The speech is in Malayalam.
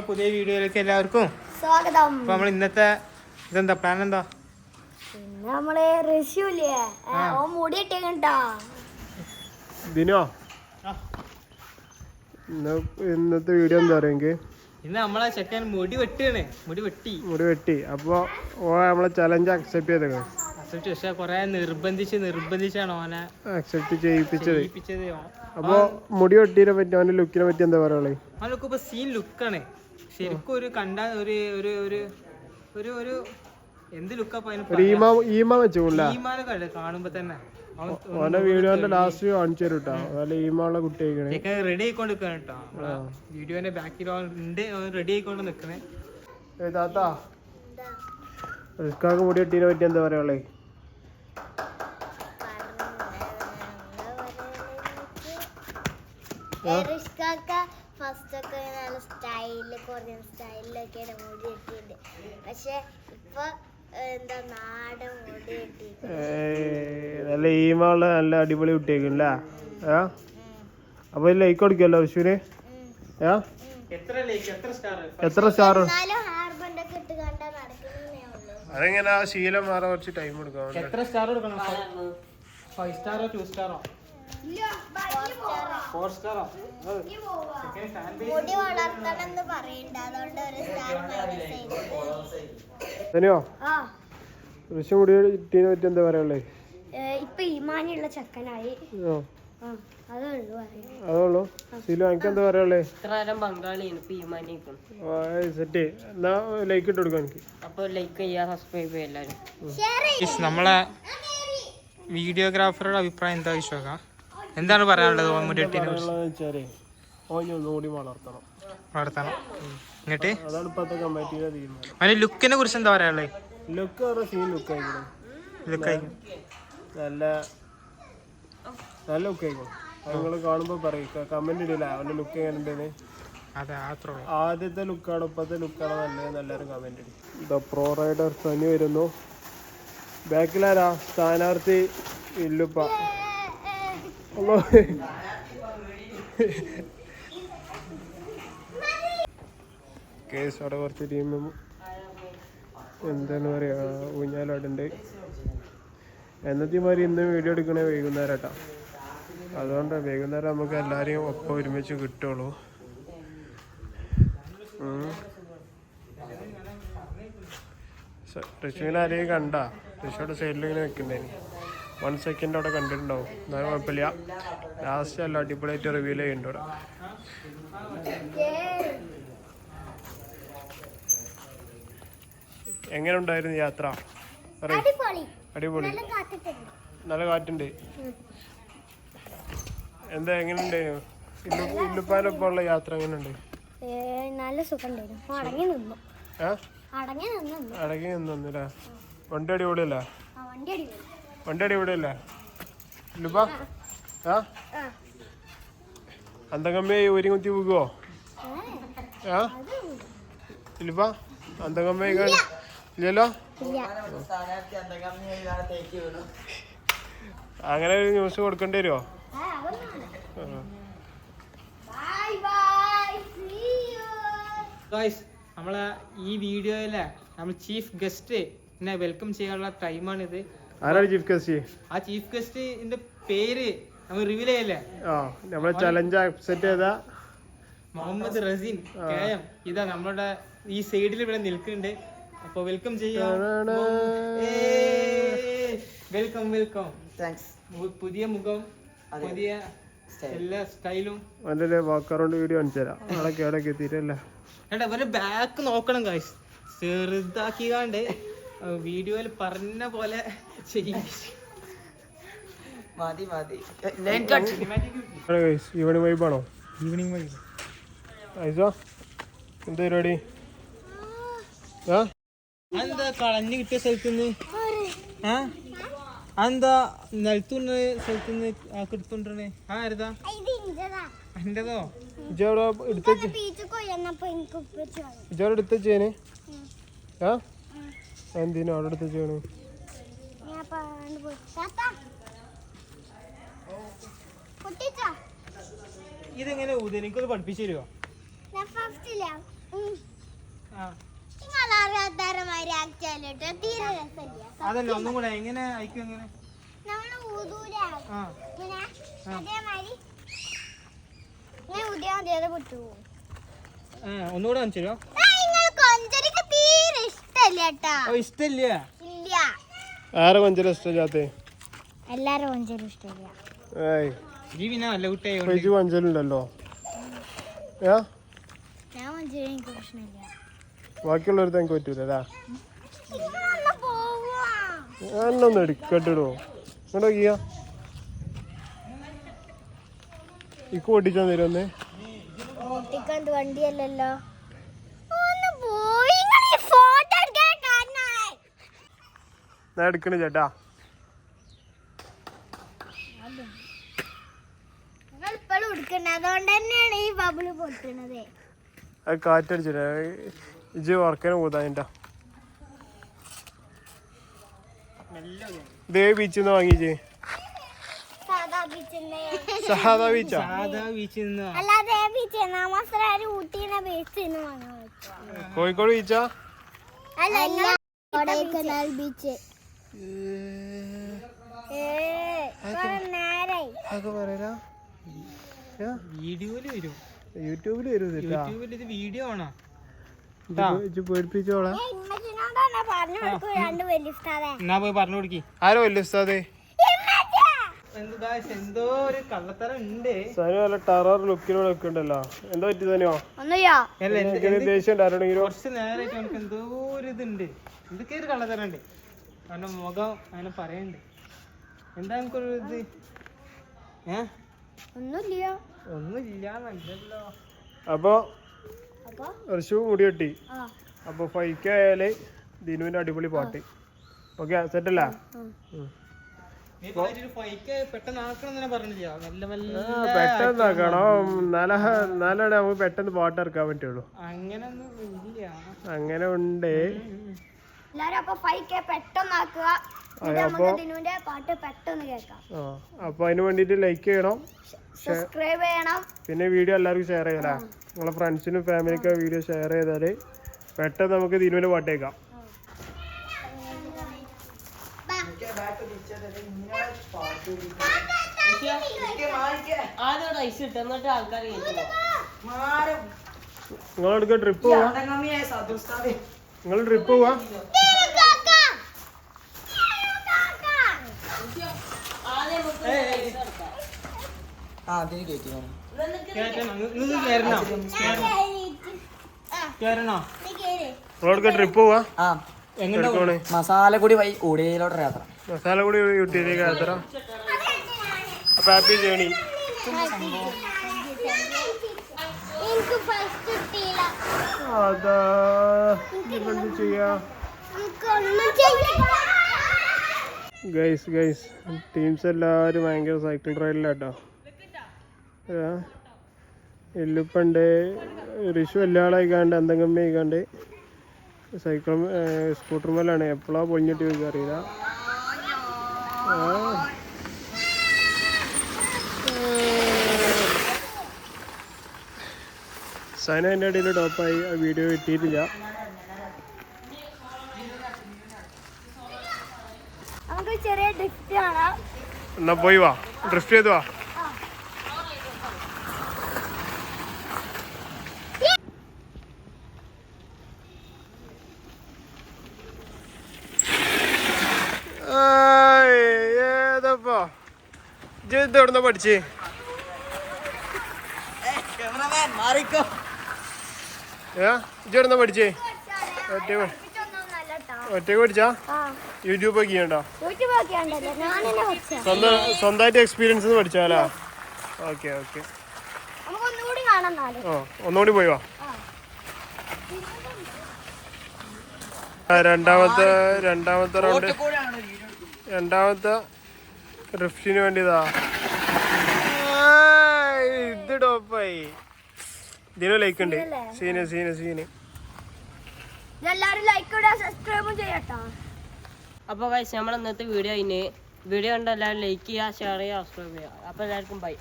നമ്മളെ പുതിയ വീഡിയോയിലേക്ക് എല്ലാവർക്കും സ്വാഗതം. അപ്പൊ നമ്മൾ ഇന്നത്തെ ഇതെന്താ? പ്ലാൻ എന്താ? പിന്നെ നമ്മൾ ഋഷിയില്ലേ ഓ മുടി ഇട്ടേക്കണ്ടാ ദിനോ? ഇന്ന് ഇന്നത്തെ വീഡിയോ എന്താ പറയുക ഇന്ന് നമ്മളെ ചെക്കൻ മുടി വെട്ടാണ് മുടി വെട്ടി. മുടി വെട്ടി. അപ്പോൾ ഓ നമ്മളെ ചലഞ്ച് അക്സെപ്റ്റ് ചെയ്തേക്കണം. അക്സെപ്റ്റ് പക്ഷെ കൊറേ നിർബന്ധിച്ച് നിർബന്ധിച്ചാണ് ഓനെ അക്സെപ്റ്റ് ചെയ്യിപ്പിച്ചത്. ചെയ്യിപ്പിച്ചത്. അപ്പോൾ മുടി വെട്ടിനെ പറ്റി അവന്റെ ലുക്കിനെ പറ്റി എന്താ പറയുള്ളത് ലുക്ക് ഇപ്പൊ സീൻ ലുക്കാണ് ശരിക്കും ഒരു കണ്ട ഒരു ഒരു ഒരു ഒരു ഒരു എന്ത് ലുക്കാ ഒരു ഈമ ഈമ വെച്ചുകൊള്ള ഈമാനൊക്കെ കാണുമ്പോ തന്നെ അവൻ ഓന്റെ വീഡിയോന്റെ ലാസ്റ്റ് കാണിച്ചു തരും കേട്ടോ അതുപോലെ ഈമുള്ള കുട്ടി ആയിക്കണേ ചെക്കൻ റെഡി ആയിക്കൊണ്ട് നിൽക്കണം കേട്ടോ വീഡിയോന്റെ ബാക്കിൽ ഉണ്ട് റെഡി ആയിക്കൊണ്ട് നിൽക്കണേ ഏ താത്താ. റിസ്കാക്ക് മുടി വെട്ടീനെ പറ്റി എന്താ പറയുള്ളത് ഫസ്റ്റ് ഒക്കെ നല്ല സ്റ്റൈലിൽ കൊറിയൻ സ്റ്റൈലിലൊക്കെയാണ് മുടി കെട്ടിയിട്ട് പക്ഷെ ഇപ്പൊ എന്താ നാടൻ മുടി കെട്ടിയിട്ട് നല്ല ഈമുള്ള നല്ല അടിപൊളി കുട്ടിയായിക്കണല്ലേ ആ? അപ്പോൾ ലൈക്ക് കൊടുക്കല്ലോ വിഷുവിന്? ആ? എത്ര ലൈക്ക് എത്ര സ്റ്റാർ എത്ര സ്റ്റാർ എന്നാലും ഹെയർ ഒക്കെ ഇട്ട് കണ്ടാ നടക്കുന്നേ ഉള്ളൂ. അതെങ്ങനെ ആ ശീലം മാറാൻ കുറച്ച് ടൈം എടുക്കാം. എത്ര സ്റ്റാർ കൊടുക്കണം ഫൈവ് സ്റ്റാറോ ടു സ്റ്റാറോ ഫോർ സ്റ്റാറോ മുടി വളർത്തണം എന്ന് പറയണ്ട. അതുകൊണ്ട് ഒരു സ്റ്റാർ മൈനസ് മുടി പറ്റി എന്താ പറയുള്ളത് ഇപ്പൊ ഈമാനുള്ള ചെക്കനായി. അതുള്ളൂ എനിക്ക് എന്താ സെറ്റ്. എന്നാ ലൈക്ക് ഇട്ട് കൊടുക്കാം എനിക്ക് അപ്പൊ ലൈക്ക് ചെയ്യാ സബ്സ്ക്രൈബ് ചെയ്യാം എല്ലാവരും Guys, നമ്മളെ വീഡിയോഗ്രാഫറുടെ അഭിപ്രായം എന്താ വിശ്വാസ എന്താണ് പറയാനുള്ളത് ഓമുരട്ടിനെ കുറിച്ച്? ഒന്നുകൂടി വളർത്തണം. വളർത്തണം. എന്നിട്ട്? അതാണ് ഇപ്പോഴത്തെ കമ്പാറ്റീവ് തീരുമാനം. അവന്റെ ലുക്കിനെ കുറിച്ച് എന്താ പറയാനുള്ളത് ലുക്ക് പറഞ്ഞ സീൻ ലുക്ക് ലുക്ക് നല്ല നല്ല ലുക്ക് അത് നിങ്ങൾ കാണുമ്പോൾ പറയും കമന്റ് ഇടില്ല അവന്റെ ലുക്ക് എങ്ങനെ ഉണ്ടെന്ന് അതെ അത്രേ ഉള്ളൂ. ആദ്യത്തെ ലുക്കാണ് ഇപ്പോഴത്തെ ലുക്കാണ് നല്ലത് നല്ലൊരു കമന്റ് ഇടും. ദ പ്രോ റൈഡർ സനി വരുന്നു. ബാക്കിലാരാ? സ്ഥാനാർത്ഥി ഇല്ലുപ്പ. കേസ് അവിടെ കുറച്ച് ടീം എന്താണ് പറയുക ഊഞ്ഞാലോടുണ്ട് എന്നത്തെ മാതിരി ഇന്ന് വീഡിയോ എടുക്കണേ വൈകുന്നേരം അതുകൊണ്ട് വൈകുന്നേരം നമുക്ക് എല്ലാവരെയും ഒപ്പം ഒരുമിച്ച് കിട്ടുള്ളൂ. ഋഷുവിനെ ആരെയും കണ്ട? ഋഷുവിടെ സൈഡിൽ ഇങ്ങനെ വൺ സെക്കൻഡ് അവിടെ കണ്ടിട്ടുണ്ടാവും. എന്നാലും കുഴപ്പമില്ല. ലാസ്റ്റ് അല്ല അടിപൊളിയായിട്ട് റിവ്യൂ ചെയ്യുന്നുണ്ട് ഇവിടെ. എങ്ങനെ ഉണ്ടായിരുന്നു യാത്ര? അടിപൊളി. നല്ല കാറ്റുണ്ട്. എന്താ എങ്ങനെ ഇല്ലുപ്പാലൊപ്പമുള്ള ഇല്ലു ഇല്ലുപ്പാലൊപ്പം ഉള്ള യാത്ര എങ്ങനെയുണ്ട് നല്ല സുഖമുണ്ടായിരുന്നു. അടങ്ങി നിന്നു. അടങ്ങി നിന്നു. അടങ്ങി നിന്നില്ല വണ്ടി അടിപൊളിയല്ലേ? വണ്ടി അടിപൊളി. വണ്ടി ഇവിടെ അല്ലേ ആ? ആ അന്തകമ്മയെ ഒരു കുത്തി പോകുവോ ആ? ലുബ അന്തകമ്മയെ കാണി ഇല്ലല്ലോ? ഇല്ല അങ്ങനെ ഒരു ന്യൂസ് കൊടുക്കേണ്ടി വരുമോ നമ്മളെ ഈ വീഡിയോയിലെ നമ്മൾ ചീഫ് ഗസ്റ്റ് എന്നെ വെൽക്കം ചെയ്യാനുള്ള ടൈമാണിത് ആരാണ് ചീഫ് ഗസ്റ്റ്? ആ ചീഫ് ഗസ്റ്റിന്റെ പേര് നമ്മൾ റിവീൽ ചെയ്യല്ലേ? ആ നമ്മളെ ചലഞ്ച് അക്സെപ്റ്റ് ചെയ്താ. മുഹമ്മദ് റസീൻ കേയം ഇതാ നമ്മളുടെ ഈ സൈഡിൽ ഇവിടെ നിൽക്കുന്നുണ്ട്. അപ്പൊ വെൽക്കം ചെയ്യാം. വെൽക്കം വെൽക്കം താങ്ക്സ് പുതിയ മുഖം പുതിയ എല്ലാ സ്റ്റൈലും വാക്കറൗണ്ട് വീഡിയോ കാണിച്ചു തരാം. അവിടെ കേടൊക്കെ എത്തിയിട്ടല്ലേ ഏട്ടാ ഇവരുടെ ബാക്ക് നോക്കണം ചെറുതാക്കിക്കാണ്ട് വീഡിയോയിൽ പറഞ്ഞ പോലെ മതി മതി. ഈവനിങ് വൈബാണോ ഈവനിങ് വൈബ് ഐസോ എന്താ പരിപാടി? ആ? എന്താ കളഞ്ഞു കിട്ടിയ സ്ഥലത്തുനിന്ന്? ആ? അതെന്താ നിലത്തുന്ന സ്ഥലത്തുനിന്ന് ആ കിടത്തുണ്ടേ ആ ആരുതാ. എന്റേതോ ഇജവിടെ എടുത്ത ബീച്ചിൽ പോയി വന്നപ്പോ എനിക്ക് ഉപ്പിച്ചു വന്നു. ഇജവിടെ എടുത്ത ചേന് ആ? എന്തിനാ അവിടെ എടുത്ത ഇതെങ്ങനെ ഊതി? എനിക്കൊന്ന് പഠിപ്പിച്ചു തരുമോ അതല്ല ഒന്നും കൂടെ. എങ്ങനെ? അയക്കും എങ്ങനെ? ഒന്നുകൂടെ കാണിച്ചു തരുമോ ഇഷ്ടല്ലേ ആരെ കൊഞ്ചല ഇഷ്ടമില്ലാത്തേ? എല്ലാരും കൊഞ്ചരി ഇഷ്ടമില്ല. ഏയ്. കൊഞ്ചലുണ്ടല്ലോ. ഏ? എടുക്കട്ടിടോ. ഇങ്ങോട്ട് നോക്കിയാ ഇക്ക് പൊട്ടിച്ചാൻ തരുമെന്നേ വണ്ടിയല്ലല്ലോ ഒന്ന് പോയി ഫോട്ടോ എടുക്കാൻ കാരണമായി ഞാൻ എടുക്കണ ചേട്ടാ. അത് കാറ്റടിച്ചിട്ട്. ഇജ് വർക്കനെ ദേ ബീച്ചിൽ നിന്ന് വാങ്ങിച്ചേ സാധാ ബീച്ചാ കോഴിക്കോട് ബീച്ചാ ബീച്ച് വീഡിയോയിൽ വരും വീഡിയോ ആണോ എന്നാ പോയി പറഞ്ഞു കൊടുക്കി ആരോ വലിയ ഉസ്താദേ എന്താ ഒരു കള്ളത്തരം ഉണ്ട്. ടറർ എന്താ പറ്റി ദേഷ്യം കുറച്ച് നേരമായിട്ട് എന്തോ ഒരു ഇതുണ്ട് എന്തൊക്കെ ഒരു കള്ളത്തരം കാരണം മുഖം അങ്ങനെ പറയണ്ട്. എന്താ എനിക്കൊരു ഇത്? ഏ? ഒന്നുമില്ല. ഒന്നുമില്ല നല്ലല്ലോ അപ്പൊ ഋഷു കൂടി കിട്ടി അപ്പൊ ഫൈക്ക് ആയാൽ ദിനുവിന്റെ അടിപൊളി പാട്ട്. ഓക്കെ സെറ്റ് അല്ല പെട്ടെന്ന് എന്നാലാണ് നമുക്ക് പാട്ട് ഇറക്കാൻ പറ്റുള്ളൂ. അങ്ങനെ ഉണ്ട്. എല്ലാരും അപ്പൊ ഫൈവ് കെ പെട്ടെന്നാക്കുക. എന്നിട്ട് നമുക്ക് ദിനുവിന്റെ പാട്ട് പെട്ടെന്ന് കേൾക്കാം. ആ അപ്പൊ അതിന് വേണ്ടിട്ട് ലൈക്ക് ചെയ്യണം. സബ്സ്ക്രൈബ് ചെയ്യണം. പിന്നെ വീഡിയോ എല്ലാവർക്കും ഷെയർ ചെയ്യാ നമ്മളെ ഫ്രണ്ട്സിനും ഫാമിലിക്കും വീഡിയോ ഷെയർ ചെയ്താൽ പെട്ടെന്ന് നമുക്ക് ദിനുവിന്റെ പാട്ട് കേൾക്കാം. നിങ്ങളെടുക്ക ട്രിപ്പ് പോവാ? നിങ്ങൾ ട്രിപ്പ് പോവാ? ആദ്യം ട്രിപ്പ് പോവാ? എടുക്കണേ മസാലപ്പൊടി വഴി ഊടിയിലോട്ട് യാത്ര. മസാല കൂടി യൂട്യൂബിലേക്ക് യാത്ര? അപ്പൊ ഹാപ്പി ജേണി എനിക്ക് ഫസ്റ്റ് അതാ. എന്ത് ചെയ്യാ? ഗൈസ് ഗൈസ് ടീംസ് എല്ലാവരും ഭയങ്കര സൈക്കിൾ റൈഡിലാട്ടോ എല്ലുപ്പണ്ട് ഋഷു എല്ലാ ആളായിക്കാണ്ട് എന്തെങ്കിലും ആയിക്കാണ്ട് സൈക്കിൾ സ്കൂട്ടർ മേലാണ്. എപ്പോഴാ പൊളിഞ്ഞിട്ട് ചോദിക്കുക അറിയില്ല. ആ. സന എന്റെ ഇടയിൽ ടോപ്പായി ആ വീഡിയോ കിട്ടിയിട്ടില്ല. നമുക്ക് ചെറിയ ഡ്രിഫ്റ്റ് കാണാം എന്നാ പോയി വാ. ഡ്രിഫ്റ്റ് ചെയ്തു വാ. ജീവിതം ഇജ്ജ് എവിടുന്ന പഠിച്ചേ? മാറിക്കോ. ഏ? പഠിച്ചേ? ഒറ്റ പഠിച്ചാ? യൂട്യൂബ് ഒക്കെ ചെയ്യണ്ടോ? സ്വന്തം സ്വന്തമായിട്ട് എക്സ്പീരിയൻസ് പഠിച്ചാലാ? Okay okay. നമുക്ക് ഒന്നുകൂടി ആ പോയി വാ. രണ്ടാമത്തെ രണ്ടാമത്തെ റൗണ്ട് രണ്ടാമത്തെ റിഫ്റ്റിന് വേണ്ടിയതാ ഇത് ടോപ്പായി ഇതിന് ലൈക്ക് ഉണ്ട്. Scene scene scene. എല്ലാവരും ലൈക്ക് ഇടുക സബ്സ്ക്രൈബും ചെയ്യട്ടോ അപ്പൊ വൈസ് നമ്മൾ ഇന്നത്തെ വീഡിയോ ഇനി വീഡിയോ കണ്ട എല്ലാവരും ലൈക്ക് ചെയ്യുക ഷെയർ ചെയ്യുക സബ്സ്ക്രൈബ് ചെയ്യുക. അപ്പൊ എല്ലാവർക്കും ബൈ